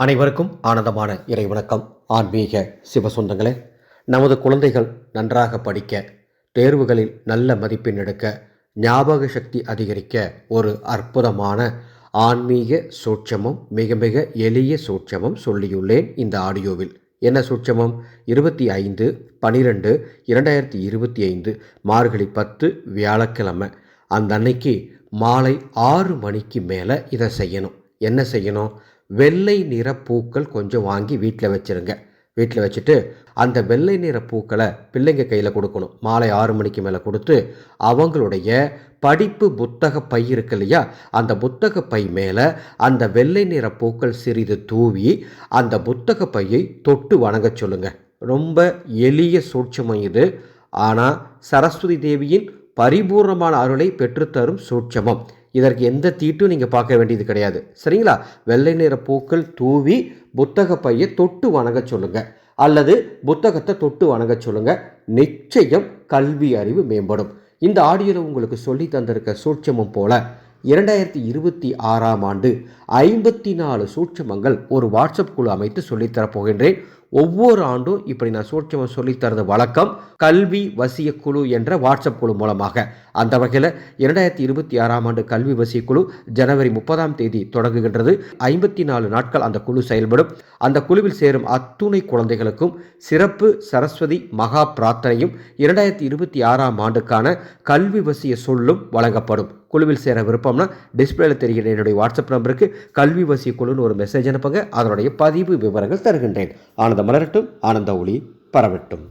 அனைவருக்கும் ஆனந்தமான இறை வணக்கம். ஆன்மீக சிவசொந்தங்களே நமது குழந்தைகள் நன்றாக படிக்க தேர்வுகளில் நல்ல மதிப்பெண் எடுக்க ஞாபக சக்தி அதிகரிக்க ஒரு அற்புதமான ஆன்மீக சூட்சமம் மிக மிக எளிய சூட்சமம் சொல்லியுள்ளேன் இந்த ஆடியோவில். என்ன சூட்சமம்? இருபத்தி ஐந்து பனிரெண்டு இரண்டாயிரத்தி இருபத்தி ஐந்து மார்கழி பத்து வியாழக்கிழமை. அந்த அன்னைக்கு மாலை ஆறு மணிக்கு மேலே இதை செய்யணும். என்ன செய்யணும்? வெள்ளை நிற பூக்கள் கொஞ்சம் வாங்கி வீட்டில் வச்சுருங்க. வீட்டில் வச்சுட்டு அந்த வெள்ளை நிற பூக்களை பிள்ளைங்க கையில் கொடுக்கணும். மாலை ஆறு மணிக்கு மேலே கொடுத்து அவங்களுடைய படிப்பு புத்தக பை இருக்கு இல்லையா? அந்த புத்தக பை மேலே அந்த வெள்ளை நிற பூக்கள் சிறிது தூவி அந்த புத்தக பையை தொட்டு வணங்க சொல்லுங்க. ரொம்ப எளிய சூட்சமம் இது. ஆனால் சரஸ்வதி தேவியின் பரிபூர்ணமான அருளை பெற்றுத்தரும் சூட்சமம். இதற்கு எந்த தீட்டும் நீங்கள் பார்க்க வேண்டியது கிடையாது. சரிங்களா? வெள்ளை நிற பூக்கள் தூவி புத்தக பையை தொட்டு வணங்க சொல்லுங்கள் அல்லது புத்தகத்தை தொட்டு வணங்க சொல்லுங்கள் நிச்சயம் கல்வி அறிவு மேம்படும். இந்த ஆடியோவில் உங்களுக்கு சொல்லி தந்திருக்க சூட்சமம் போல இரண்டாயிரத்தி இருபத்தி ஆறாம் ஆண்டு ஐம்பத்தி நாலு சூட்சமங்கள் ஒரு வாட்ஸ்அப் குழு அமைத்து சொல்லித்தரப் போகின்றேன். ஒவ்வொரு ஆண்டும் இப்படி நான் சூட்சமாக சொல்லித்தரது வழக்கம் கல்வி வசிய குழு என்ற வாட்ஸ்அப் குழு மூலமாக. அந்த வகையில் இரண்டாயிரத்தி இருபத்தி ஆறாம் ஆண்டு கல்வி வசிய குழு ஜனவரி முப்பதாம் தேதி தொடங்குகின்றது. ஐம்பத்தி நாலு நாட்கள் அந்த குழு செயல்படும். அந்த குழுவில் சேரும் அத்துணை குழந்தைகளுக்கும் சிறப்பு சரஸ்வதி மகா பிரார்த்தனையும் இரண்டாயிரத்தி இருபத்தி ஆறாம் ஆண்டுக்கான கல்வி வசிய சொல்லும் வழங்கப்படும். குழுவில் சேர விருப்பம்னா டிஸ்பிளேல தெரிகிற என்னுடைய வாட்ஸ்அப் நம்பருக்கு கல்வி வசிய குழுன்னு ஒரு மெசேஜ் அனுப்புங்க. அதனுடைய பதிவு விவரங்கள் தருகின்றேன். ஆனந்த மலரட்டும் ஆனந்த ஒளி பரவட்டும்.